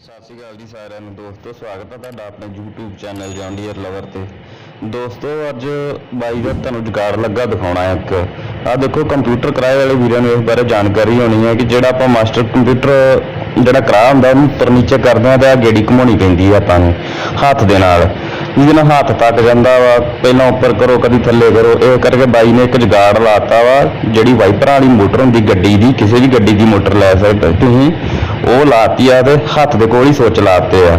ਸਤਿ ਸ਼੍ਰੀ ਅਕਾਲ ਜੀ ਸਾਰਿਆਂ ਨੂੰ ਦੋਸਤੋ, ਸਵਾਗਤ ਹੈ ਤੁਹਾਡਾ ਆਪਣੇ YouTube ਚੈਨਲ ਜੌਂਡੀਅਰ ਲਵਰ ਤੇ। ਦੋਸਤੋ, ਅੱਜ ਬਾਈ ਦਾ ਤੁਹਾਨੂੰ ਜੁਗਾੜ ਲੱਗਾ ਦਿਖਾਉਣਾ ਹੈ ਇੱਕ। ਆ ਦੇਖੋ ਕੰਪਿਊਟਰ ਕਿਰਾਏ ਵਾਲੇ ਵੀਰਾਂ ਨੂੰ ਇਸ ਬਾਰੇ ਜਾਣਕਾਰੀ ਹੋਣੀ ਹੈ ਕਿ ਜਿਹੜਾ ਆਪਾਂ ਮਾਸਟਰ ਕੰਪਿਊਟਰ ਜਿਹੜਾ ਕਿਰਾਇਆ ਹੁੰਦਾ, ਉਹਨੂੰ ਉੱਪਰ ਨੀਚੇ ਕਰਦੇ ਆ ਤੇ ਆ ਗੇੜੀ ਘੁਮਾਉਣੀ ਪੈਂਦੀ ਹੈ ਆਪਾਂ ਨੂੰ, ਹੱਥ ਦੇ ਨਾਲ। ਜਿਹਦੇ ਨਾਲ ਹੱਥ ਤੱਕ ਜਾਂਦਾ ਵਾ, ਪਹਿਲਾਂ ਉੱਪਰ ਕਰੋ, ਕਦੀ ਥੱਲੇ ਕਰੋ। ਇਹ ਕਰਕੇ ਬਾਈ ਨੇ ਇੱਕ ਜਗਾੜ ਲਾਤਾ ਵਾ, ਜਿਹੜੀ ਵਾਈਪਰਾਂ ਵਾਲੀ ਮੋਟਰ ਹੁੰਦੀ, ਗੱਡੀ ਦੀ, ਕਿਸੇ ਵੀ ਗੱਡੀ ਦੀ ਮੋਟਰ ਲੈ ਸਕਦੇ ਤੁਸੀਂ। ਉਹ ਲਾਤੀ ਆ ਤੇ ਹੱਥ ਦੇ ਕੋਲ ਹੀ ਸੋਚ ਲਾਤੇ ਆ।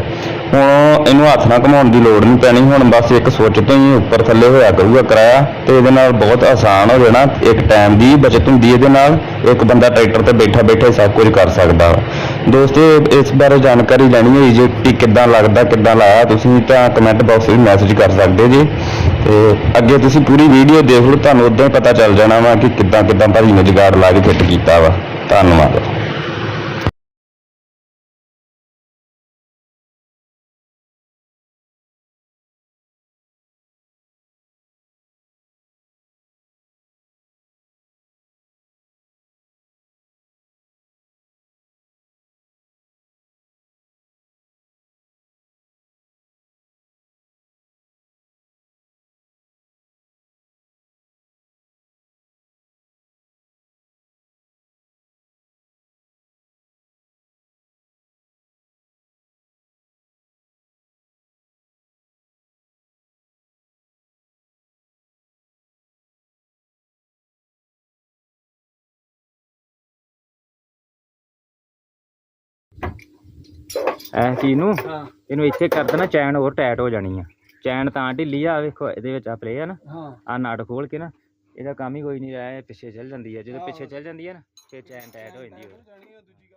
ਹੁਣ ਇਹਨੂੰ ਹੱਥ ਨਾਲ ਘੁਮਾਉਣ ਦੀ ਲੋੜ ਨਹੀਂ ਪੈਣੀ, ਹੁਣ ਬਸ ਇੱਕ ਸੁੱਚ ਤੋਂ ਹੀ ਉੱਪਰ ਥੱਲੇ ਹੋਇਆ ਕਰੂਗਾ ਕਿਰਾਇਆ, ਤੇ ਇਹਦੇ ਨਾਲ ਬਹੁਤ ਆਸਾਨ ਹੋ ਜਾਣਾ, ਇੱਕ ਟਾਈਮ ਦੀ ਬਚਤ ਹੁੰਦੀ ਇਹਦੇ ਨਾਲ, ਇੱਕ ਬੰਦਾ ਟਰੈਕਟਰ ਤੇ ਬੈਠਾ ਬੈਠਾ ਸਭ ਕੁਝ ਕਰ ਸਕਦਾ। ਵਾ। ਦੋਸਤੋ, ਇਸ ਬਾਰੇ ਜਾਣਕਾਰੀ ਲੈਣੀ ਹੋਈ ਜੇ ਕਿ ਕਿੱਦਾਂ ਲੱਗਦਾ, ਕਿੱਦਾਂ ਲਾਇਆ, ਤੁਸੀਂ ਤਾਂ ਕਮੈਂਟ ਬਾਕਸ ਵਿੱਚ ਮੈਸੇਜ ਕਰ ਸਕਦੇ ਜੀ। ਤੇ ਅੱਗੇ ਤੁਸੀਂ ਪੂਰੀ ਵੀਡੀਓ ਦੇਖ ਲਓ ਤੁਹਾਨੂੰ ਉਦੋਂ ਹੀ ਪਤਾ ਚੱਲ ਜਾਣਾ ਵਾ ਕਿ ਕਿੱਦਾਂ ਕਿੱਦਾਂ ਭਾਜੀ ਨੇ ਜੁਗਾੜ ਲਾ ਕੇ ਫਿੱਟ ਕੀਤਾ ਵਾ। ਧੰਨਵਾਦ। ਐ ਚੀਜ਼ ਨੂੰ ਹਾਂ। ਇਹਨੂੰ ਇੱਥੇ ਕਰ ਦੇਣਾ ਚੈਨ ਹੋਰ ਟਾਈਟ ਹੋ ਜਾਣੀ ਆ। ਚੈਨ ਤਾਂ ਢਿੱਲੀ ਆ ਵੇਖੋ ਇਹਦੇ ਵਿੱਚ ਆ ਪਲੇ ਆ ਨਾ। ਹਾਂ। ਆ ਨਟ ਖੋਲ ਕੇ ਨਾ ਇਹਦਾ ਕੰਮ ਹੀ ਕੋਈ ਨਹੀਂ ਰਿਹਾ ਇਹ ਪਿੱਛੇ ਚੱਲ ਜਾਂਦੀ ਆ। ਜਦੋਂ ਪਿੱਛੇ ਚੱਲ ਜਾਂਦੀ ਆ ਨਾ ਫਿਰ ਚੈਨ ਟਾਈਟ ਹੋ ਜਾਂਦੀ ਦੂਜੀ